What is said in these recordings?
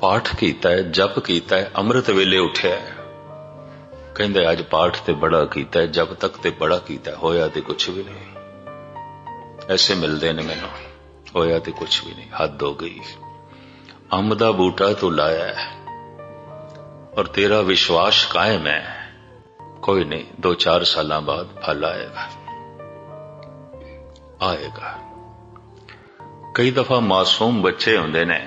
ਪਾਠ ਕੀਤਾ ਹੈ, ਜਪ ਕੀਤਾ ਹੈ, ਅੰਮ੍ਰਿਤ ਵੇਲੇ ਉੱਠਿਆ ਹੈ। ਕਹਿੰਦੇ ਅੱਜ ਪਾਠ ਤੇ ਬੜਾ ਕੀਤਾ ਹੈ ਜਪ ਤੱਕ ਤੇ ਬੜਾ ਕੀਤਾ ਹੋਇਆ ਤੇ ਕੁਝ ਵੀ ਨਹੀਂ। ਐਸੇ ਮਿਲਦੇ ਨੇ ਮੈਨੂੰ, ਹੋਇਆ ਤੇ ਕੁਝ ਵੀ ਨਹੀਂ, ਹੱਦ ਹੋ ਗਈ। ਅੰਬ ਦਾ ਬੂਟਾ ਤੂੰ ਲਾਇਆ ਹੈ ਔਰ ਤੇਰਾ ਵਿਸ਼ਵਾਸ ਕਾਇਮ ਹੈ। ਕੋਈ ਨਹੀਂ 2-4 ਸਾਲਾਂ ਬਾਅਦ ਫਲ ਆਏਗਾ। ਆਏਗਾ। ਕਈ ਦਫਾ ਮਾਸੂਮ ਬੱਚੇ ਹੁੰਦੇ ਨੇ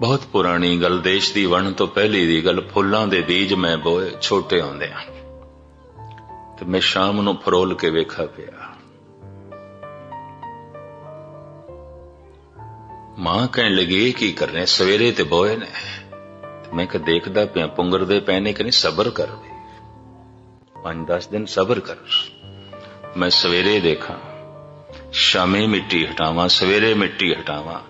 ਬਹੁਤ ਪੁਰਾਣੀ ਗੱਲ, ਦੇਸ਼ ਦੀ ਵਣ ਤੋਂ ਪਹਿਲੀ ਦੀ ਗੱਲ, ਫੁੱਲਾਂ ਦੇ ਬੀਜ ਮੈਂ ਬੋਏ, ਛੋਟੇ ਹੁੰਦੇ ਆ। ਤੇ ਮੈਂ ਸ਼ਾਮ ਨੂੰ ਫਰੋਲ ਕੇ ਵੇਖਾ ਪਿਆ। ਮਾਂ ਕਹਿਣ ਲੱਗੀ, ਇਹ ਕੀ ਕਰ ਰਹੇ? ਸਵੇਰੇ ਤੇ ਬੋਏ ਨੇ। ਮੈਂ ਕਿ ਦੇਖਦਾ ਪਿਆ ਪੁੰਗਰਦੇ ਪਏ ਨੇ ਕਿ ਨਹੀਂ? ਸਬਰ ਕਰ ਵੀ। 5-10 ਦਿਨ ਸਬਰ ਕਰ। ਮੈਂ ਸਵੇਰੇ ਦੇਖਾਂ। ਸ਼ਾਮੇ ਮਿੱਟੀ ਹਟਾਵਾਂ, ਸਵੇਰੇ ਮਿੱਟੀ ਹਟਾਵਾਂ।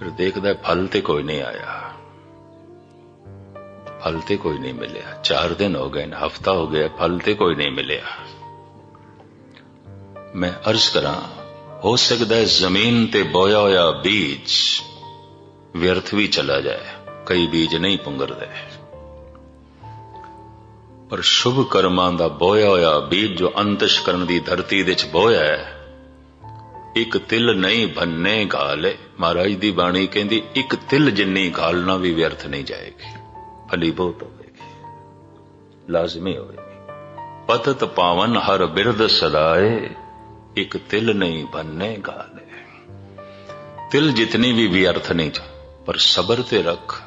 ਫਿਰ ਦੇਖਦਾ ਫਲ ਤੇ ਕੋਈ ਨਹੀਂ ਆਇਆ। ਫਲ ਤੇ ਕੋਈ ਨਹੀਂ ਮਿਲਿਆ। 4 ਦਿਨ ਹੋ ਗਏ ਹਫਤਾ ਹੋ ਗਿਆ, ਫਲ ਤੇ ਕੋਈ ਨਹੀਂ ਮਿਲਿਆ। ਮੈਂ ਅਰਜ਼ ਕਰਾਂ, ਹੋ ਸਕਦਾ ਹੈ ਜ਼ਮੀਨ ਤੇ ਬੋਇਆ ਹੋਇਆ ਬੀਜ ਵਿਅਰਥ ਵੀ ਚਲਾ ਜਾਏ, ਕਈ ਬੀਜ ਨਹੀਂ ਪੁੰਗਰਦੇ। ਪਰ ਸ਼ੁਭ ਕਰਮਾਂ ਦਾ ਬੋਇਆ ਹੋਇਆ ਬੀਜ ਜੋ ਅੰਤਸ਼ ਕਰਨ ਦੀ ਧਰਤੀ ਦੇ ਵਿੱਚ ਬੋਇਆ ਹੈ ਇੱਕ ਤਿਲ ਨਹੀਂ ਬੰਨੇ ਗਾਲੇ ਮਹਾਰਾਜ ਦੀ ਬਾਣੀ ਕਹਿੰਦੀ, ਇੱਕ ਤਿਲ ਜਿੰਨੀ ਗਾਲਣਾ ਵੀ ਵਿਅਰਥ ਨਹੀਂ ਜਾਏਗੀ। ਫਲੀ ਬਹੁਤ ਹੋਵੇਗੀ। ਲਾਜ਼ਮੀ ਹੋਵੇਗੀ। ਪਤਤ ਪਾਵਨ ਹਰ ਬਿਰਦ ਸਦਾਏ, ਇੱਕ ਤਿਲ ਨਹੀਂ ਬੰਨੇ ਗਾਲੇ ਤਿਲ ਜਿਤਨੀ ਵੀ ਵਿਅਰਥ ਨਹੀਂ ਜਾ, ਪਰ ਸਬਰ ਤੇ ਰੱਖ।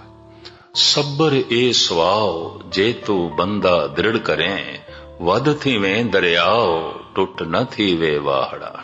ਸਬਰ ਏ ਸਵਾਓ ਜੇ ਤੂੰ ਬੰਦਾ ਦ੍ਰਿੜ ਕਰੇ ਵਦ ਥੀਵੇਂ ਦਰਿਆਓ ਟੁੱਟ ਨ ਥੀਵੇ ਵਾਹੜਾ।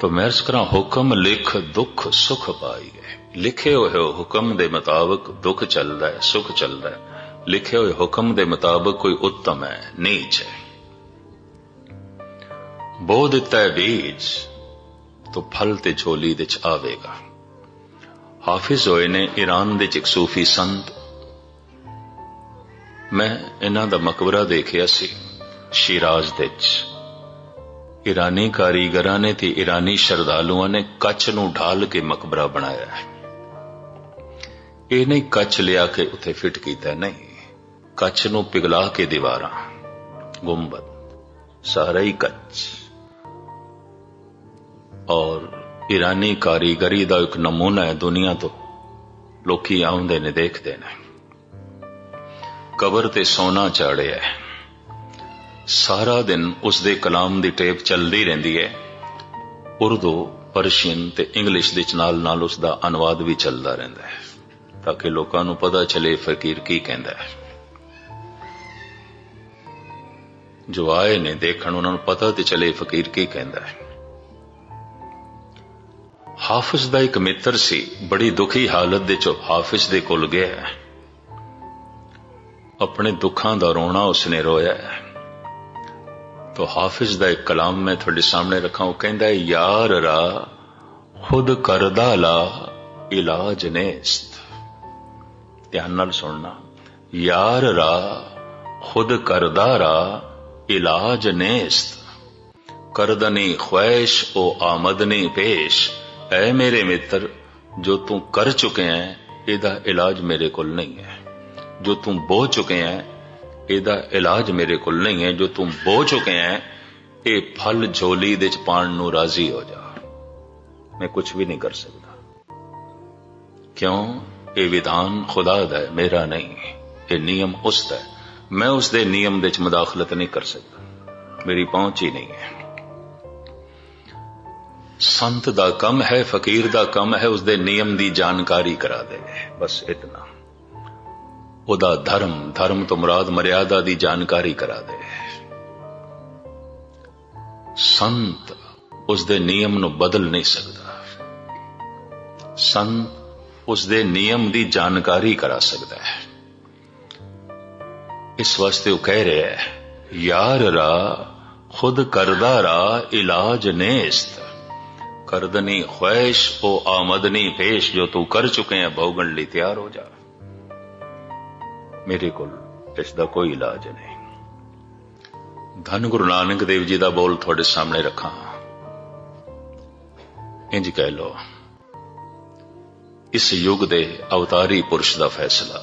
ਤੋ ਮੈਂ ਅਰਜ਼ ਕਰਾਂ ਹੁਕਮ ਲਿਖ ਦੁੱਖ ਸੁਖ ਪਾਈ ਲਿਖੇ ਹੋਏ ਹੁਕਮ ਦੇ ਮੁਤਾਬਕ ਦੁੱਖ ਚੱਲਦਾ ਹੈ, ਸੁਖ ਚੱਲਦਾ ਹੈ। ਲਿਖੇ ਹੋਏ ਹੁਕਮ ਦੇ ਮੁਤਾਬਕ ਕੋਈ ਉੱਤਮ ਹੈ, ਨੀਚ ਹੈ। ਬੋ ਦਿੱਤਾ ਹੈ ਬੀਜ, ਤੋ ਫਲ ਤੇ ਝੋਲੀ ਦੇ ਆਵੇਗਾ। ਹਾਫਿਜ਼ ਹੋਏ ਨੇ ਈਰਾਨ ਦੇ ਚ ਇੱਕ ਸੂਫੀ ਸੰਤ। ਮੈਂ ਇਹਨਾਂ ਦਾ ਮਕਬਰਾ ਦੇਖਿਆ ਸੀ, ਸ਼ਿਰਾਜ਼ ਦੇ ਚ ਈਰਾਨੀ ਕਾਰੀਗਰਾਂ ਨੇ ਤੇ ਈਰਾਨੀ ਸ਼ਰਧਾਲੂਆਂ ਨੇ ਕੱਚ ਨੂੰ ਢਾਲ ਕੇ ਮਕਬਰਾ ਬਣਾਇਆ ਹੈ। ਇਹ ਨਹੀਂ ਕੱਚ ਲਿਆ ਕੇ ਉੱਥੇ ਫਿੱਟ ਕੀਤਾ, ਨਹੀਂ। ਕੱਚ ਨੂੰ ਪਿਘਲਾ ਕੇ ਦੀਵਾਰਾਂ, ਗੁੰਬਦ, ਸਾਰਾ ਹੀ ਕੱਚ। ਔਰ ਈਰਾਨੀ ਕਾਰੀਗਰੀ ਦਾ ਇੱਕ ਨਮੂਨਾ ਹੈ ਦੁਨੀਆ ਤੋਂ। ਲੋਕੀ ਆਉਂਦੇ ਨੇ, ਦੇਖਦੇ ਨੇ। ਕਬਰ ਤੇ ਸੋਨਾ ਚਾੜਿਆ ਹੈ। ਸਾਰਾ ਦਿਨ ਉਸ ਦੇ ਕਲਾਮ ਦੀ ਟੇਪ ਚੱਲਦੀ ਰਹਿੰਦੀ ਹੈ। ਉਰਦੂ, ਪਰਸ਼ੀਅਨ ਤੇ ਇੰਗਲਿਸ਼ ਦੇ ਨਾਲ ਨਾਲ ਉਸ ਦਾ ਅਨੁਵਾਦ ਵੀ ਚੱਲਦਾ ਰਹਿੰਦਾ ਹੈ। ਤਾਂ ਕਿ ਲੋਕਾਂ ਨੂੰ ਪਤਾ ਚੱਲੇ ਫਕੀਰ ਕੀ ਕਹਿੰਦਾ ਹੈ। ਜੋ ਆਏ ਨੇ ਦੇਖਣ, ਉਹਨਾਂ ਨੂੰ ਪਤਾ ਤੇ ਚੱਲੇ ਫਕੀਰ ਕੀ ਕਹਿੰਦਾ ਹੈ। ਹਾਫਿਜ਼ ਦਾ ਇੱਕ ਮਿੱਤਰ ਸੀ, ਬੜੀ ਦੁਖੀ ਹਾਲਤ ਦੇ ਚ ਹਾਫਿਜ਼ ਦੇ ਕੋਲ ਗਿਆ ਆਪਣੇ ਦੁੱਖਾਂ ਦਾ ਰੋਣਾ ਉਸਨੇ ਰੋਇਆ ਹੈ। ਤੋ ਹਾਫਿਜ਼ ਦਾ ਇੱਕ ਕਲਾਮ ਮੈਂ ਤੁਹਾਡੇ ਸਾਹਮਣੇ ਰੱਖਾਂ। ਉਹ ਕਹਿੰਦਾ ਯਾਰ ਰਾ, ਖੁਦ ਕਰਦਾ ਲਾ, ਇਲਾਜ ਨੇਸਤ। ਧਿਆਨ ਨਾਲ ਸੁਣਨਾ। ਯਾਰ ਰਾ, ਖੁਦ ਕਰਦਾਰਾ ਇਲਾਜ ਨੇਸਤ। ਕਰਦਨੀ ਖੁਐਸ਼ ਉਹ ਆਮਦਨੀ ਪੇਸ਼। ਐ ਮੇਰੇ ਮਿੱਤਰ, ਜੋ ਤੂੰ ਕਰ ਚੁੱਕੇ ਹੈ, ਇਹਦਾ ਇਲਾਜ ਮੇਰੇ ਕੋਲ ਨਹੀਂ ਹੈ। ਜੋ ਤੂੰ ਬੋ ਚੁੱਕੇ ਹੈ ਇਹਦਾ ਇਲਾਜ ਮੇਰੇ ਕੋਲ ਨਹੀਂ ਹੈ, ਜੋ ਤੂੰ ਬੋ ਚੁੱਕੇ ਹੈ, ਇਹ ਫਲ ਝੋਲੀ ਦੇ ਚ ਪਾਣ ਨੂੰ ਰਾਜ਼ੀ ਹੋ ਜਾ। ਮੈਂ ਕੁਝ ਵੀ ਨਹੀਂ ਕਰ ਸਕਦਾ। ਕਿਉਂ? ਇਹ ਵਿਧਾਨ ਖੁਦਾ ਦਾ ਹੈ, ਮੇਰਾ ਨਹੀਂ। ਇਹ ਨਿਯਮ ਉਸ ਦਾ ਹੈ। ਮੈਂ ਉਸ ਦੇ ਨਿਯਮ ਦੇ ਚ ਮਦਾਖਲਤ ਨਹੀਂ ਕਰ ਸਕਦਾ। ਮੇਰੀ ਪਹੁੰਚ ਹੀ ਨਹੀਂ ਹੈ। ਸੰਤ ਦਾ ਕੰਮ ਹੈ, ਫਕੀਰ ਦਾ ਕੰਮ ਹੈ, ਉਸ ਦੇ ਨਿਯਮ ਦੀ ਜਾਣਕਾਰੀ ਕਰਾ ਦੇਵੇ ਬਸ ਇਤਨਾ। ਉਹਦਾ ਧਰਮ ਧਰਮ ਤੋਂ ਮੁਰਾਦ ਮਰਿਆਦਾ ਦੀ ਜਾਣਕਾਰੀ ਕਰਾ ਦੇ। ਸੰਤ ਉਸ ਦੇ ਨਿਯਮ ਨੂੰ ਬਦਲ ਨਹੀਂ ਸਕਦਾ। ਸੰਤ ਉਸ ਦੇ ਨਿਯਮ ਦੀ ਜਾਣਕਾਰੀ ਕਰਾ ਸਕਦਾ ਹੈ। ਇਸ ਵਾਸਤੇ ਉਹ ਕਹਿ ਰਿਹਾ ਹੈ, ਯਾਰ ਰਾ, ਖੁਦ ਕਰਦਾ ਰਾ, ਇਲਾਜ ਨੇਸਤ। ਕਰਦਨੀ ਖੁਐਸ਼ ਉਹ ਆਮਦਨੀ, ਪੇਸ਼ ਜੋ ਤੂੰ ਕਰ ਚੁੱਕੇ ਹੈ, ਭੋਗਣ ਲਈ ਤਿਆਰ ਹੋ ਜਾ। ਮੇਰੇ ਕੋਲ ਇਸ ਦਾ ਕੋਈ ਇਲਾਜ ਨਹੀਂ। ਧੰਨ ਗੁਰੂ ਨਾਨਕ ਦੇਵ ਜੀ ਦਾ ਬੋਲ ਤੁਹਾਡੇ ਸਾਹਮਣੇ ਰੱਖਾਂ। ਇੰਜ ਕਹਿ ਲੋ ਇਸ ਯੁੱਗ ਦੇ ਅਵਤਾਰੀ ਪੁਰਸ਼ ਦਾ ਫੈਸਲਾ,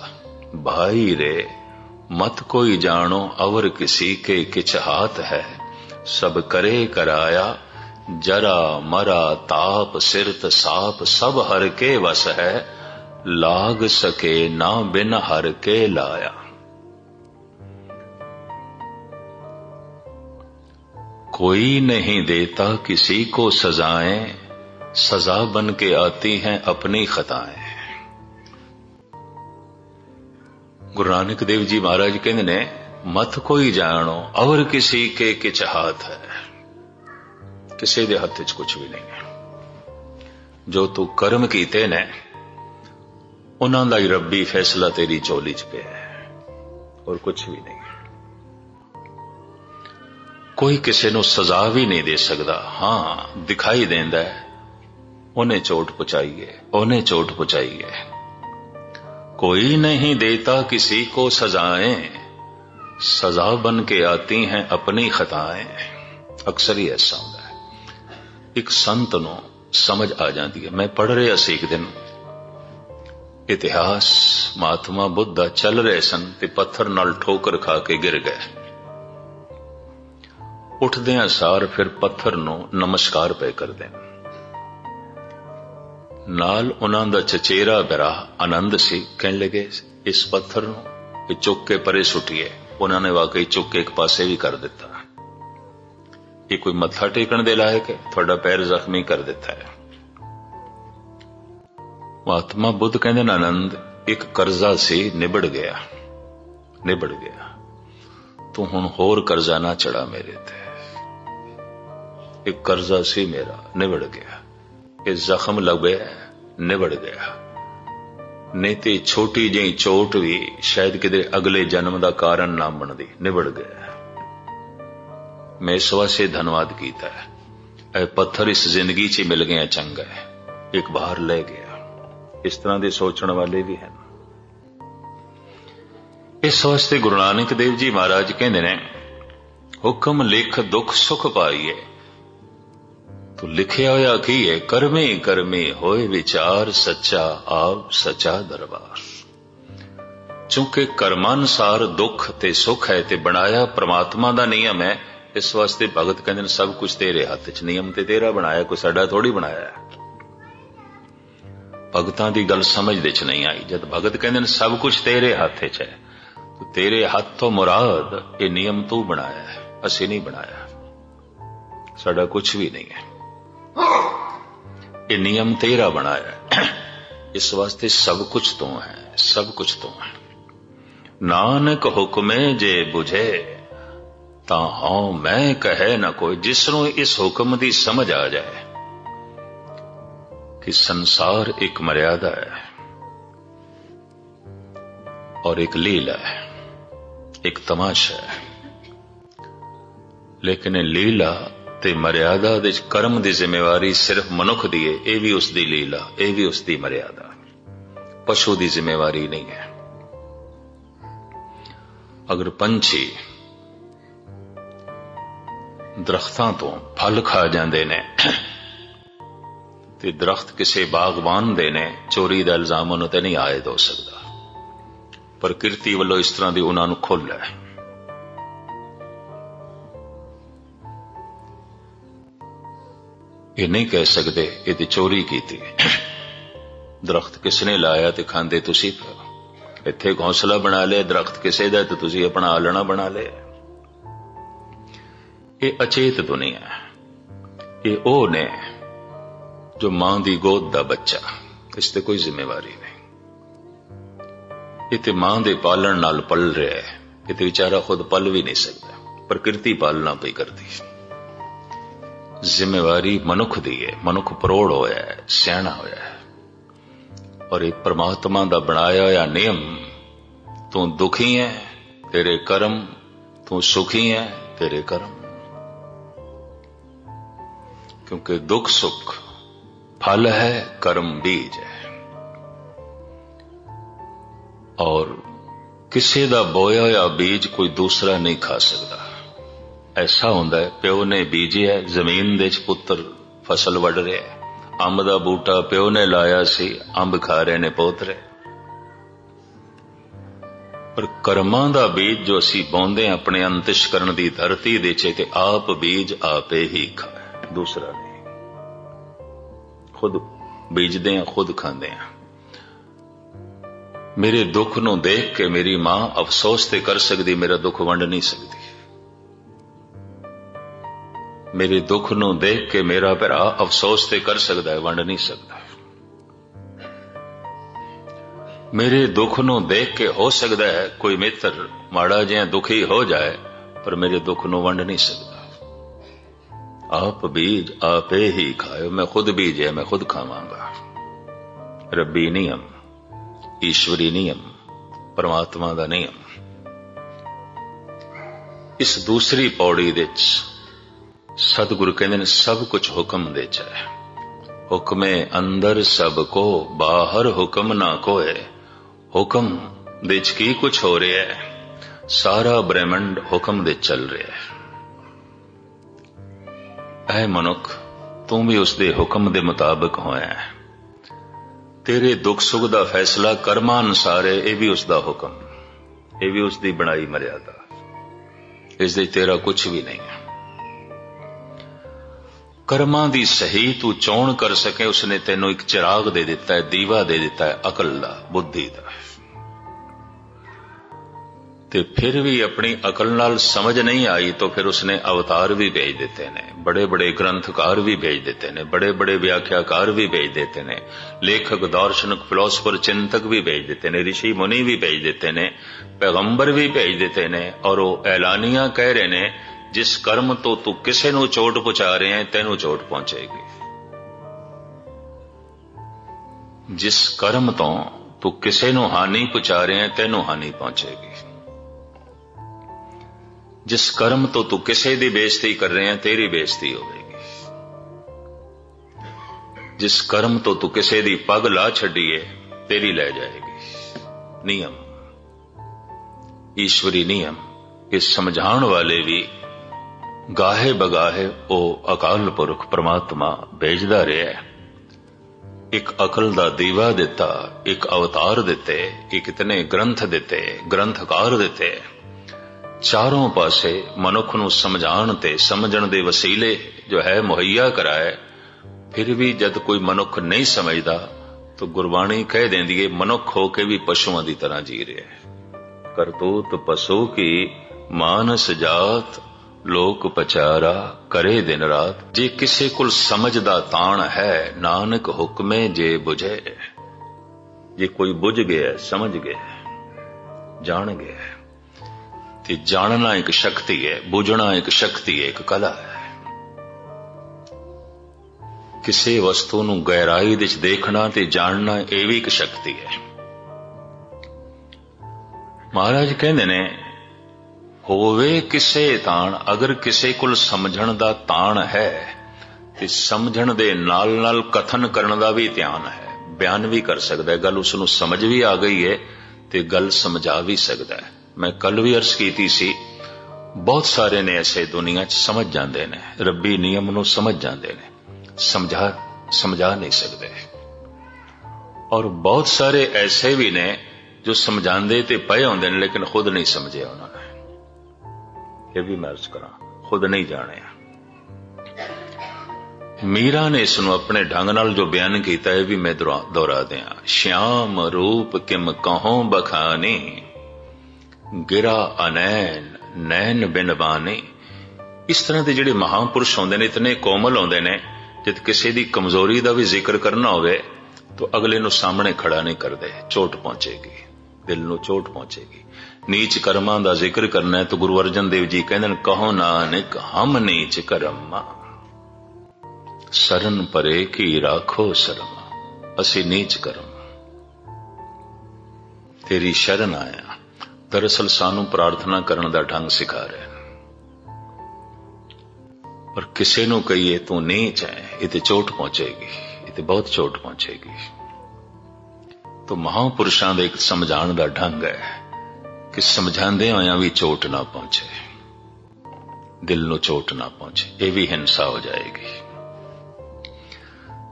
ਭਾਈ ਰੇ, ਮਤ ਕੋਈ ਜਾਣੋ ਅਵਰ ਕਿਸੀ ਕੇ ਕਿਛ ਹਾਥ ਹੈ, ਸਭ ਕਰੇ ਕਰਾਇਆ, ਜਰਾ ਮਰਾ ਤਾਪ ਸਿਰਤ ਸਾਪ ਸਭ ਹਰ ਕੇ ਵਸ ਹੈ ਲਾਗ ਸਕੇ ਨਾ ਬਿਨ ਹਰ ਕੇ ਲਾਇਆ कोई नहीं देता किसी को सजाएं सजा बन के आती हैं अपनी खताएं ਗੁਰੂ ਨਾਨਕ ਦੇਵ ਜੀ ਮਹਾਰਾਜ ਕਹਿੰਦੇ ਨੇ ਮਤ ਕੋਈ ਜਾਣੋ ਅਵਰ ਕਿਸੇ ਕੇ ਕਿਛ ਹਾਥ ਹੈ ਕਿਸੇ ਦੇ ਹੱਥ 'ਚ ਕੁਝ ਵੀ ਨਹੀਂ ਹੈ ਜੋ ਤੂੰ ਕਰਮ ਕੀਤੇ ਨੇ ਉਹਨਾਂ ਦਾ ਹੀ ਰੱਬੀ ਫੈਸਲਾ ਤੇਰੀ ਝੋਲੀ 'ਚ ਪਿਆ ਹੈ ਔਰ ਕੁਝ ਵੀ ਨਹੀਂ ਕੋਈ ਕਿਸੇ ਨੂੰ ਸਜ਼ਾ ਵੀ ਨਹੀਂ ਦੇ ਸਕਦਾ ਹਾਂ ਦਿਖਾਈ ਦਿੰਦਾ ਹੈ ਉਹਨੇ ਚੋਟ ਪਹੁੰਚਾਈ ਹੈ ਉਹਨੇ ਚੋਟ ਪਹੁੰਚਾਈ ਹੈ कोई नहीं देता किसी को सजाएं सजा बन के आती हैं अपनी खताएं ਅਕਸਰ ਹੀ ਐਸਾ ਹੁੰਦਾ ਹੈ ਇੱਕ ਸੰਤ ਨੂੰ ਸਮਝ ਆ ਜਾਂਦੀ ਹੈ ਮੈਂ ਪੜ ਰਿਹਾ ਸੀ ਇੱਕ ਦਿਨ ਇਤਿਹਾਸ, ਮਹਾਤਮਾ ਬੁੱਧਾ ਚੱਲ ਰਹੇ ਸਨ ਤੇ ਪੱਥਰ ਨਾਲ ਠੋਕਰ ਖਾ ਕੇ ਗਿਰ ਗਏ। ਉੱਠਦਿਆਂ ਸਾਰ ਫਿਰ ਪੱਥਰ ਨੂੰ ਨਮਸਕਾਰ ਪਏ ਕਰਦੇ ਨਾਲ ਉਹਨਾਂ ਦਾ ਚਚੇਰਾ ਬਰਾ ਆਨੰਦ ਸੀ, ਕਹਿਣ ਲੱਗੇ, ਇਸ ਪੱਥਰ ਨੂੰ ਇਹ ਚੁੱਕ ਕੇ ਪਰੇ ਸੁੱਟੀਏ। ਉਹਨਾਂ ਨੇ ਵਾਕਈ ਚੁੱਕ ਕੇ ਇੱਕ ਪਾਸੇ ਵੀ ਕਰ ਦਿੱਤਾ। ਇਹ ਕੋਈ ਮੱਥਾ ਟੇਕਣ ਦੇ ਲਾਇਕ ਹੈ? ਤੁਹਾਡਾ ਪੈਰ ਜ਼ਖਮੀ ਕਰ ਦਿੱਤਾ ਹੈ। ਮਹਾਤਮਾ ਬੁੱਧ ਕਹਿੰਦੇ ਨੇ, ਆਨੰਦ ਇੱਕ ਕਰਜ਼ਾ ਸੀ, ਨਿਬੜ ਗਿਆ। ਨਿਬੜ ਗਿਆ। ਤੂੰ ਹੁਣ ਹੋਰ ਕਰਜ਼ਾ ਨਾ ਚੜਾ ਮੇਰੇ ਤੇ। ਇੱਕ ਕਰਜ਼ਾ ਸੀ ਮੇਰਾ, ਨਿਬੜ ਗਿਆ। ਇਹ ਜ਼ਖਮ ਲੱਗਿਆ ਨਿਬੜ ਗਿਆ। ਨਹੀਂ ਤੇ ਛੋਟੀ ਜਿਹੀ ਚੋਟ ਵੀ ਸ਼ਾਇਦ ਕਿਤੇ ਅਗਲੇ ਜਨਮ ਦਾ ਕਾਰਨ ਨਾ ਬਣਦੀ, ਨਿਬੜ ਗਿਆ। ਮੈਂ ਇਸ ਵਾਸਤੇ ਧੰਨਵਾਦ ਕੀਤਾ। ਹੈ ਇਹ ਪੱਥਰ ਇਸ ਜ਼ਿੰਦਗੀ 'ਚ ਹੀ ਮਿਲ ਗਿਆ ਚੰਗਾ ਹੈ। ਇੱਕ ਬਾਹਰ ਲੈ ਗਿਆ। ਇਸ ਤਰ੍ਹਾਂ ਦੇ ਸੋਚਣ ਵਾਲੇ ਵੀ ਹਨ। ਇਸ ਵਾਸਤੇ ਗੁਰੂ ਨਾਨਕ ਦੇਵ ਜੀ ਮਹਾਰਾਜ ਕਹਿੰਦੇ ਨੇ, ਹੁਕਮ ਲਿਖ ਦੁੱਖ ਸੁਖ ਪਾਈਏ। ਤੋ ਲਿਖਿਆ ਹੋਇਆ ਕੀ ਹੈ ਕਰਮੇ ਕਰਮੇ ਹੋਏ ਵਿਚਾਰ ਸੱਚਾ ਆਪ ਸੱਚਾ ਦਰਬਾਰ। ਚੁੰਕੇ ਕਰਮਾਨੁਸਾਰ ਦੁੱਖ ਤੇ ਸੁਖ ਹੈ ਤੇ ਬਣਾਇਆ ਪ੍ਰਮਾਤਮਾ ਦਾ ਨਿਯਮ ਹੈ। ਇਸ ਵਾਸਤੇ ਭਗਤ ਕਹਿੰਦੇ ਨੇ, ਸਭ ਕੁਝ ਤੇਰੇ ਹੱਥ 'ਚ ਨਿਯਮ ਤੇ ਤੇਰਾ ਬਣਾਇਆ, ਕੋਈ ਸਾਡਾ ਥੋੜੀ ਬਣਾਇਆ ਹੈ। ਭਗਤਾਂ ਦੀ ਗੱਲ ਸਮਝ ਦੇ 'ਚ ਨਹੀਂ ਆਈ। ਜਦ ਭਗਤ ਕਹਿੰਦੇ ਨੇ, ਸਭ ਕੁਝ ਤੇਰੇ ਹੱਥ 'ਚ ਹੈ। ਤੇ ਤੇਰੇ ਹੱਥ ਤੋਂ ਮੁਰਾਦ, ਇਹ ਨਿਯਮ ਤੂੰ ਬਣਾਇਆ ਹੈ। ਅਸੀਂ ਨਹੀਂ ਬਣਾਇਆ। ਸਾਡਾ ਕੁਝ ਵੀ ਨਹੀਂ ਹੈ। ਇਹ ਨਿਯਮ ਤੇਰਾ ਬਣਾਇਆ ਹੈ। ਇਸ ਵਾਸਤੇ ਸਭ ਕੁਝ ਤੋਂ ਹੈ। ਸਭ ਕੁਝ ਤੋਂ ਹੈ। ਨਾਨਕ ਹੁਕਮੇ ਜੇ 부ਝੇ ਤਾਂ ਹਉ ਮੈਂ ਕਹੇ ਨਾ ਕੋਈ, ਜਿਸ ਨੂੰ ਇਸ ਹੁਕਮ ਦੀ ਸਮਝ ਆ ਜਾਏ। ਕਿ ਸੰਸਾਰ ਇੱਕ ਮਰਿਆਦਾ ਹੈ ਔਰ ਇੱਕ ਲੀਲਾ ਹੈ ਇੱਕ ਤਮਾਸ਼ਾ ਹੈ ਲੇਕਿਨ ਲੀਲਾ ਤੇ ਮਰਿਆਦਾ ਦੇ ਕਰਮ ਦੀ ਜ਼ਿੰਮੇਵਾਰੀ ਸਿਰਫ ਮਨੁੱਖ ਦੀ ਹੈ ਇਹ ਵੀ ਉਸ ਦੀ ਲੀਲਾ ਇਹ ਵੀ ਉਸ ਦੀ ਮਰਿਆਦਾ ਪਸ਼ੂ ਦੀ ਜ਼ਿੰਮੇਵਾਰੀ ਨਹੀਂ ਹੈ ਅਗਰ ਪੰਛੀ ਦਰਖਤਾਂ ਤੋਂ ਫਲ ਖਾ ਜਾਂਦੇ ਨੇ ਤੇ ਦਰਖਤ ਕਿਸੇ ਬਾਗਬਾਨ ਦੇ ਨੇ, ਚੋਰੀ ਦਾ ਇਲਜ਼ਾਮ ਉਹਨਾਂ ਤੇ ਨਹੀਂ ਆਇਦ ਹੋ ਸਕਦਾ। ਪ੍ਰਕਿਰਤੀ ਵੱਲੋਂ ਇਸ ਤਰ੍ਹਾਂ ਦੀ ਉਹਨਾਂ ਨੂੰ ਖੁੱਲ ਹੈ। ਇਹ ਨਹੀਂ ਕਹਿ ਸਕਦੇ, ਇਹ ਤੇ ਚੋਰੀ ਕੀਤੀ ਦਰਖਤ ਕਿਸ ਨੇ ਲਾਇਆ ਤੇ ਖਾਂਦੇ ਤੁਸੀਂ ਇੱਥੇ ਘੌਂਸਲਾ ਬਣਾ ਲਿਆ, ਦਰਖਤ ਕਿਸੇ ਦਾ ਤੇ ਤੁਸੀਂ ਆਪਣਾ ਆਲਣਾ ਬਣਾ ਲਿਆ। ਇਹ ਅਚੇਤ ਦੁਨੀਆ ਇਹ ਉਹ ਨੇ ਜੋ ਮਾਂ ਦੀ ਗੋਦ ਦਾ ਬੱਚਾ, ਇਸ ਤੇ ਕੋਈ ਜ਼ਿੰਮੇਵਾਰੀ ਨਹੀਂ। ਇਹ ਤੇ ਮਾਂ ਦੇ ਪਾਲਣ ਨਾਲ ਪਲ ਰਿਹਾ ਹੈ, ਇਹ ਤੇ ਵਿਚਾਰਾ ਖੁਦ ਪਲ ਵੀ ਨਹੀਂ ਸਕਦਾ, ਪ੍ਰਕਿਰਤੀ ਪਾਲਣਾ ਪਈ ਕਰਦੀ। ਜ਼ਿੰਮੇਵਾਰੀ ਮਨੁੱਖ ਦੀ ਹੈ, ਮਨੁੱਖ ਪਰੋੜ ਹੋਇਆ ਹੈ, ਸਿਆਣਾ ਹੋਇਆ ਹੈ। ਔਰ ਇਹ ਪ੍ਰਮਾਤਮਾ ਦਾ ਬਣਾਇਆ ਹੋਇਆ ਨਿਯਮ, ਤੂੰ ਦੁਖੀ ਹੈ, ਤੇਰੇ ਕਰਮ, ਤੂੰ ਸੁਖੀ ਹੈ, ਤੇਰੇ ਕਰਮ। ਕਿਉਂਕਿ ਦੁੱਖ ਸੁੱਖ ਫਲ ਹੈ ਕਰਮ ਬੀਜ ਹੈ ਔਰ ਕਿਸੇ ਦਾ ਬੋਇਆ ਹੋਇਆ ਬੀਜ ਕੋਈ ਦੂਸਰਾ ਨਹੀਂ ਖਾ ਸਕਦਾ ਐਸਾ ਹੁੰਦਾ ਹੈ ਪਿਓ ਨੇ ਬੀਜਿਆ ਜ਼ਮੀਨ ਦੇ ਵਿੱਚ ਪੁੱਤਰ ਫਸਲ ਵੱਢ ਰਿਹਾ ਹੈ ਅੰਬ ਦਾ ਬੂਟਾ ਪਿਓ ਨੇ ਲਾਇਆ ਸੀ ਅੰਬ ਖਾ ਰਹੇ ਨੇ ਪੋਤਰੇ ਪਰ ਕਰਮਾਂ ਦਾ ਬੀਜ ਜੋ ਅਸੀਂ ਬੋਂਦੇ ਆਪਣੇ ਅੰਤਿਸ਼ ਕਰਨ ਦੀ ਧਰਤੀ ਦੇ ਚ ਤੇ ਆਪ ਬੀਜ ਆਪੇ ਹੀ ਖਾ ਦੂਸਰਾ ਖੁਦ ਬੀਜਦੇ ਆ, ਖੁਦ ਖਾਂਦੇ ਹਾਂ ਮੇਰੇ ਦੁੱਖ ਨੂੰ ਦੇਖ ਕੇ ਮੇਰੀ ਮਾਂ ਅਫਸੋਸ ਤੇ ਕਰ ਸਕਦੀ, ਮੇਰਾ ਦੁੱਖ ਵੰਡ ਨਹੀਂ ਸਕਦੀ। ਮੇਰੇ ਦੁੱਖ ਨੂੰ ਦੇਖ ਕੇ ਮੇਰਾ ਭਰਾ ਅਫਸੋਸ ਤੇ ਕਰ ਸਕਦਾ ਹੈ, ਵੰਡ ਨਹੀਂ ਸਕਦਾ। ਮੇਰੇ ਦੁੱਖ ਨੂੰ ਦੇਖ ਕੇ ਹੋ ਸਕਦਾ ਹੈ, ਕੋਈ ਮਿੱਤਰ ਮਾੜਾ ਜਿਹਾ ਦੁਖੀ ਹੋ ਜਾਏ, ਪਰ ਮੇਰੇ ਦੁੱਖ ਨੂੰ ਵੰਡ ਨਹੀਂ ਸਕਦਾ। ਆਪ ਬੀਜ ਆਪੇ ਹੀ ਖਾਇਓ, ਮੈਂ ਖੁਦ ਬੀਜਿਆ, ਮੈਂ ਖੁਦ ਖਾਵਾਂਗਾ। ਰੱਬੀ ਨਿਯਮ, ਈਸ਼ਵਰੀ ਨਿਯਮ, ਪਰਮਾਤਮਾ ਦਾ ਨਿਯਮ। ਇਸ ਦੂਸਰੀ ਪੌੜੀ ਵਿੱਚ ਸਤਿਗੁਰੂ ਕਹਿੰਦੇ ਨੇ, ਸਭ ਕੁਝ ਹੁਕਮ ਦੇ ਚ ਹੈ। ਹੁਕਮੇ ਅੰਦਰ ਸਭ ਕੋ, ਬਾਹਰ ਹੁਕਮ ਨਾ ਕੋਏ। ਹੁਕਮ ਦੇ ਚ ਕੀ ਕੁਝ ਹੋ ਰਿਹਾ ਹੈ? ਸਾਰਾ ਬ੍ਰਹਿਮੰਡ ਹੁਕਮ ਦੇ ਚੱਲ ਰਿਹਾ ਹੈ। ਐ ਮਨੁੱਖ, ਤੂੰ ਵੀ ਉਸ ਦੇ ਹੁਕਮ ਦੇ ਮੁਤਾਬਕ ਹੋਇਆ ਹੈ। ਤੇਰੇ ਦੁੱਖ ਸੁੱਖ ਦਾ ਫੈਸਲਾ ਕਰਮਾਂ ਅਨੁਸਾਰ ਹੈ, ਇਹ ਵੀ ਉਸ ਦਾ ਹੁਕਮ। ਇਹ ਵੀ ਉਸ ਦੀ ਬਣਾਈ ਮਰਿਆਦਾ। ਇਸ ਦੇ ਤੇਰਾ ਕੁਝ ਵੀ ਨਹੀਂ ਹੈ। ਕਰਮਾਂ ਦੀ ਸਹੀ ਤੂੰ ਚੋਣ ਕਰ ਸਕੇ, ਉਸਨੇ ਤੈਨੂੰ ਇੱਕ ਚਿਰਾਗ ਦੇ ਦਿੱਤਾ ਹੈ, ਦੀਵਾ ਦੇ ਦਿੱਤਾ ਹੈ, ਅਕਲ ਦਾ, ਬੁੱਧੀ ਦਾ। ਤੇ ਫਿਰ ਵੀ ਆਪਣੀ ਅਕਲ ਨਾਲ ਸਮਝ ਨਹੀਂ ਆਈ ਤਾਂ ਫਿਰ ਉਸਨੇ ਅਵਤਾਰ ਵੀ ਭੇਜ ਦਿੱਤੇ ਨੇ ਬੜੇ ਬੜੇ ਗ੍ਰੰਥਕਾਰ ਵੀ ਭੇਜ ਦਿੱਤੇ ਨੇ ਬੜੇ ਬੜੇ ਵਿਆਖਿਆਕਾਰ ਵੀ ਭੇਜ ਦਿੱਤੇ ਨੇ, ਲੇਖਕ, ਦਾਰਸ਼ਨਿਕ ਫਿਲਾਸਫਰ ਚਿੰਤਕ ਵੀ ਭੇਜ ਦਿੱਤੇ ਨੇ ઋષਿ ਮੁਨੀ ਵੀ ਭੇਜ ਦਿੱਤੇ ਨੇ, ਪੈਗੰਬਰ ਵੀ ਭੇਜ ਦਿੱਤੇ ਨੇ ਔਰ ਉਹ ਐਲਾਨੀਆਂ ਕਹਿ ਰਹੇ ਨੇ, ਜਿਸ ਕਰਮ ਤੋਂ ਤੂੰ ਕਿਸੇ ਨੂੰ ਚੋਟ ਪਹੁੰਚਾ ਰਿਹਾ ਹੈ, ਤੈਨੂੰ ਚੋਟ ਪਹੁੰਚੇਗੀ। ਜਿਸ ਕਰਮ ਤੋਂ ਤੂੰ ਕਿਸੇ ਨੂੰ ਹਾਨੀ ਪਹੁੰਚਾ ਰਿਹਾ ਹੈ, ਤੈਨੂੰ ਹਾਨੀ ਪਹੁੰਚੇਗੀ। ਜਿਸ ਕਰਮ ਤੋਂ ਤੂੰ ਕਿਸੇ ਦੀ ਬੇਇੱਜ਼ਤੀ ਕਰ ਰਹੇ ਹੈ, ਤੇਰੀ ਬੇਇੱਜ਼ਤੀ ਹੋਵੇਗੀ ਜਿਸ ਕਰਮ ਤੋਂ ਤੂੰ ਕਿਸੇ ਦੀ ਪੱਗ ਲਾ ਛੱਡੀਏ ਤੇਰੀ ਲੈ ਜਾਏਗੀ। ਨਿਯਮ। ਈਸ਼ਵਰੀ ਨਿਯਮ ਇਸ ਸਮਝਾਉਣ ਵਾਲੇ ਵੀ ਗਾਹੇ ਬਗਾਹੇ ਉਹ ਅਕਾਲ ਪੁਰਖ ਪ੍ਰਮਾਤਮਾ ਭੇਜਦਾ ਰਿਹਾ ਹੈ। ਇੱਕ ਅਕਲ ਦਾ ਦੀਵਾ ਦਿੱਤਾ, ਇੱਕ ਅਵਤਾਰ ਦਿੱਤੇ, ਇੱਕ ਇਤਨੇ ਗ੍ਰੰਥ ਦਿੱਤੇ, ਗ੍ਰੰਥਕਾਰ ਦਿੱਤੇ। ਚਾਰੋਂ ਪਾਸੇ ਮਨੁੱਖ ਨੂੰ ਸਮਝਾਉਣ ਤੇ ਸਮਝਣ ਦੇ ਵਸੀਲੇ ਜੋ ਹੈ ਮੁਹੱਈਆ ਕਰਾਏ, ਫਿਰ ਵੀ ਜਦ ਕੋਈ ਮਨੁੱਖ ਨਹੀਂ ਸਮਝਦਾ, ਤਾਂ ਗੁਰਬਾਣੀ ਕਹਿ ਦਿੰਦੀ ਹੈ ਮਨੁੱਖ ਹੋ ਕੇ ਵੀ ਪਸ਼ੂਆਂ ਦੀ ਤਰ੍ਹਾਂ ਜੀ ਰਿਹਾ ਹੈ। ਕਰਤੂਤ ਪਸ਼ੂ ਕੀ, ਮਾਨਸ ਜਾਤ, ਲੋਕ ਪਚਾਰਾ, ਕਰੇ ਦਿਨ ਰਾਤ। ਜੇ ਕਿਸੇ ਕੋਲ ਸਮਝ ਦਾ ਤਾਣ ਹੈ, ਨਾਨਕ ਹੁਕਮੇ ਜੇ 부ਝੇ ਜੇ ਕੋਈ ਬੁੱਝ ਗਿਆ, ਸਮਝ ਗਿਆ, ਜਾਣ ਗਿਆ। ਤੇ ਜਾਣਨਾ ਇੱਕ ਸ਼ਕਤੀ ਹੈ, ਬੁਝਣਾ ਇੱਕ ਸ਼ਕਤੀ ਹੈ, ਇੱਕ ਕਲਾ ਹੈ। ਕਿਸੇ ਵਸਤੂ ਨੂੰ ਗਹਿਰਾਈ ਵਿੱਚ ਦੇਖਣਾ ਤੇ ਜਾਣਨਾ ਇਹ ਵੀ ਇੱਕ ਸ਼ਕਤੀ ਹੈ। ਮਹਾਰਾਜ ਕਹਿੰਦੇ ਨੇ, ਹੋਵੇ ਕਿਸੇ ਤਾਣ, ਅਗਰ ਕਿਸੇ ਕੋਲ ਸਮਝਣ ਦਾ ਤਾਣ ਹੈ, ਤੇ ਸਮਝਣ ਦੇ ਨਾਲ ਨਾਲ ਕਥਨ ਕਰਨ ਦਾ ਵੀ ਧਿਆਨ ਹੈ, ਬਿਆਨ ਵੀ ਕਰ ਸਕਦਾ ਹੈ, ਗੱਲ ਉਸ ਨੂੰ ਸਮਝ ਵੀ ਆ ਗਈ ਹੈ ਤੇ ਗੱਲ ਸਮਝਾ ਵੀ ਸਕਦਾ ਹੈ। ਮੈਂ ਕੱਲ ਵੀ ਅਰਜ਼ ਕੀਤੀ ਸੀ, ਬਹੁਤ ਸਾਰੇ ਨੇ ਐਸੇ ਦੁਨੀਆ 'ਚ ਸਮਝ ਜਾਂਦੇ ਨੇ, ਰੱਬੀ ਨਿਯਮ ਨੂੰ ਸਮਝ ਜਾਂਦੇ ਨੇ, ਸਮਝਾ ਸਮਝਾ ਨਹੀਂ ਸਕਦੇ। ਔਰ ਬਹੁਤ ਸਾਰੇ ਐਸੇ ਵੀ ਨੇ ਜੋ ਸਮਝਾਉਂਦੇ ਤੇ ਪਏ ਹੁੰਦੇ ਨੇ, ਲੇਕਿਨ ਖੁਦ ਨਹੀਂ ਸਮਝਿਆ ਉਹਨਾਂ ਨੇ। ਇਹ ਵੀ ਮੈਂ ਅਰਜ਼ ਕਰਾਂ, ਖੁਦ ਨਹੀਂ ਜਾਣਿਆ। ਮੀਰਾ ਨੇ ਇਸ ਨੂੰ ਆਪਣੇ ਢੰਗ ਨਾਲ ਜੋ ਬਿਆਨ ਕੀਤਾ, ਇਹ ਵੀ ਮੈਂ ਦੁਹਰਾ ਦੁਹਰਾ ਦਿਆਂ। ਸ਼ਿਆਮ ਰੂਪ ਕਿਮ ਕਹੋ ਬਖਾਨੀ? ਗਿਰਾ ਅਨੈਨ ਨੈਣ ਬਿਨਵਾਨੇ ਇਸ ਤਰ੍ਹਾਂ ਦੇ ਜਿਹੜੇ ਮਹਾਪੁਰਸ਼ ਹੁੰਦੇ ਨੇ, ਇਤਨੇ ਕੋਮਲ ਹੁੰਦੇ ਨੇ ਜਦ ਕਿਸੇ ਦੀ ਕਮਜ਼ੋਰੀ ਦਾ ਵੀ ਜ਼ਿਕਰ ਕਰਨਾ ਹੋਵੇ, ਤਾਂ ਅਗਲੇ ਨੂੰ ਸਾਹਮਣੇ ਖੜਾ ਨਹੀਂ ਕਰਦੇ, ਚੋਟ ਪਹੁੰਚੇਗੀ, ਦਿਲ ਨੂੰ ਚੋਟ ਪਹੁੰਚੇਗੀ। ਨੀਚ ਕਰਮਾਂ ਦਾ ਜ਼ਿਕਰ ਕਰਨਾ ਹੈ ਤਾਂ ਗੁਰੂ ਅਰਜਨ ਦੇਵ ਜੀ ਕਹਿੰਦੇ ਨੇ, ਕਹੋ ਨਾਨਕ, ਹਮ ਨੀਚ ਕਰਮਾ। ਸਰਨ ਪਰੇ ਕੀ ਰਾਖੋ ਸ਼ਰਮ, ਅਸੀਂ ਨੀਚ ਕਰਮ। ਤੇਰੀ ਸ਼ਰਨ ਆਇਆ। ਦਰਅਸਲ ਸਾਨੂੰ ਪ੍ਰਾਰਥਨਾ ਕਰਨ ਦਾ ਢੰਗ ਸਿਖਾ ਰਿਹਾ ਪਰ ਕਿਸੇ ਨੂੰ ਕਹੀਏ, ਤੂੰ ਨੀਚ ਹੈ ਇਹ ਤੇ ਚੋਟ ਪਹੁੰਚੇਗੀ, ਇਹ ਤੇ ਬਹੁਤ ਚੋਟ ਪਹੁੰਚੇਗੀ। ਤੋ ਮਹਾਪੁਰਸ਼ਾਂ ਦੇ ਇੱਕ ਸਮਝਾਉਣ ਦਾ ਢੰਗ ਹੈ ਕਿ ਸਮਝਾਉਂਦੇ ਹੋਇਆਂ ਵੀ ਚੋਟ ਨਾ ਪਹੁੰਚੇ। ਦਿਲ ਨੂੰ ਚੋਟ ਨਾ ਪਹੁੰਚੇ, ਇਹ ਵੀ ਹਿੰਸਾ ਹੋ ਜਾਏਗੀ।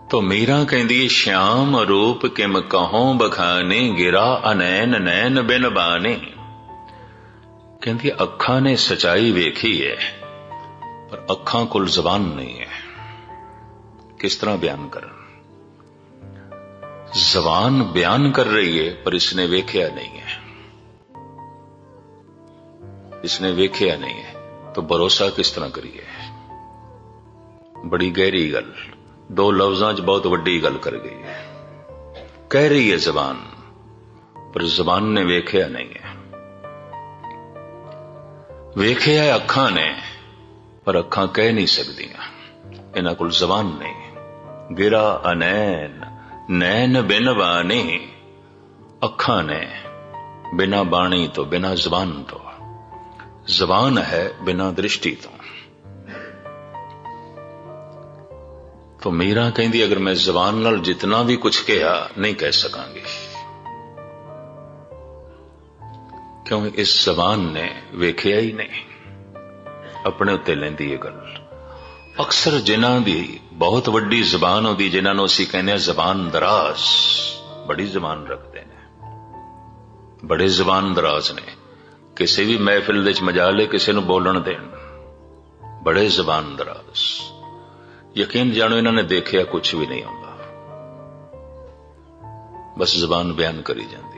ਤੋ ਮੀਰਾ ਕਹਿੰਦੀ ਸ਼ਾਮ ਰੂਪ ਕਿਮ ਕਹੋਂ ਬਖਾਨੇ, ਗਿਰਾ ਅਨੈਨ ਨੈਣ ਬਿਨ ਬਾਨੇ। ਕਹਿੰਦੀ ਅੱਖਾਂ ਨੇ ਸਚਾਈ ਵੇਖੀ ਹੈ ਪਰ ਅੱਖਾਂ ਕੋਲ ਜ਼ਬਾਨ ਨਹੀਂ ਹੈ ਕਿਸ ਤਰ੍ਹਾਂ ਬਿਆਨ ਕਰਨ ਜ਼ਬਾਨ ਬਿਆਨ ਕਰ ਰਹੀ ਹੈ ਪਰ ਇਸਨੇ ਵੇਖਿਆ ਨਹੀਂ ਹੈ ਇਸਨੇ ਵੇਖਿਆ ਨਹੀਂ ਹੈ ਤਾਂ ਭਰੋਸਾ ਕਿਸ ਤਰ੍ਹਾਂ ਕਰੀਏ ਬੜੀ ਗਹਿਰੀ ਗੱਲ ਦੋ ਲਫ਼ਜ਼ਾਂ 'ਚ ਬਹੁਤ ਵੱਡੀ ਗੱਲ ਕਰ ਗਈ ਹੈ ਕਹਿ ਰਹੀ ਹੈ ਜ਼ਬਾਨ ਪਰ ਜ਼ਬਾਨ ਨੇ ਵੇਖਿਆ ਨਹੀਂ ਹੈ ਵੇਖਿਆ ਅੱਖਾਂ ਨੇ, ਪਰ ਅੱਖਾਂ ਕਹਿ ਨਹੀਂ ਸਕਦੀਆਂ। ਇਹਨਾਂ ਕੋਲ ਜ਼ਬਾਨ ਨਹੀਂ। ਗਿਰਾ ਅਨੈਨ ਨੈਣ ਬਿਨ ਬਾਣੀ। ਅੱਖਾਂ ਨੇ, ਬਿਨਾ ਬਾਣੀ ਤੋਂ, ਬਿਨਾ ਜ਼ਬਾਨ ਤੋਂ। ਜ਼ਬਾਨ ਹੈ ਬਿਨਾ ਦ੍ਰਿਸ਼ਟੀ ਤੋਂ। ਤੋ ਮੀਰਾ ਕਹਿੰਦੀ, ਅਗਰ ਮੈਂ ਜ਼ਬਾਨ ਨਾਲ ਜਿੰਨਾ ਵੀ ਕੁਝ ਕਿਹਾ, ਨਹੀਂ ਕਹਿ ਸਕਾਂਗੀ। ਕਿਉਂ ਇਸ ਜ਼ਬਾਨ ਨੇ ਵੇਖਿਆ ਹੀ ਨਹੀਂ? ਆਪਣੇ ਉੱਤੇ ਲੈਂਦੀ ਇਹ ਗੱਲ। ਅਕਸਰ ਜਿਨ੍ਹਾਂ ਦੀ ਬਹੁਤ ਵੱਡੀ ਜ਼ਬਾਨ ਹੁੰਦੀ ਜਿਨ੍ਹਾਂ ਨੂੰ ਅਸੀਂ ਕਹਿੰਦੇ ਆ ਜ਼ਬਾਨ ਦਰਾਜ਼, ਬੜੀ ਜ਼ਬਾਨ ਰੱਖਦੇ ਨੇ। ਬੜੇ ਜ਼ਬਾਨ ਦਰਾਜ਼ ਨੇ। ਕਿਸੇ ਵੀ ਮਹਿਫਿਲ ਦੇ ਵਿੱਚ ਮਜਾਲੇ ਕਿਸੇ ਨੂੰ ਬੋਲਣ ਦੇਣ। ਬੜੇ ਜ਼ਬਾਨ ਦਰਾਜ਼। ਯਕੀਨ ਜਾਣੋ, ਇਹਨਾਂ ਨੇ ਦੇਖਿਆ ਕੁਝ ਵੀ ਨਹੀਂ ਆਉਂਦਾ। ਬਸ ਜ਼ਬਾਨ ਬਿਆਨ ਕਰੀ ਜਾਂਦੀ।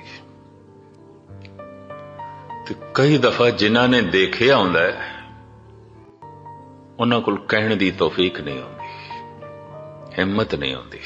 ਤੇ ਕਈ ਦਫਾ ਜਿਨ੍ਹਾਂ ਨੇ ਦੇਖਿਆ ਹੁੰਦਾ ਹੈ, ਉਹਨਾਂ ਕੋਲ ਕਹਿਣ ਦੀ ਤੌਫੀਕ ਨਹੀਂ ਹੁੰਦੀ ਹਿੰਮਤ ਨਹੀਂ ਹੁੰਦੀ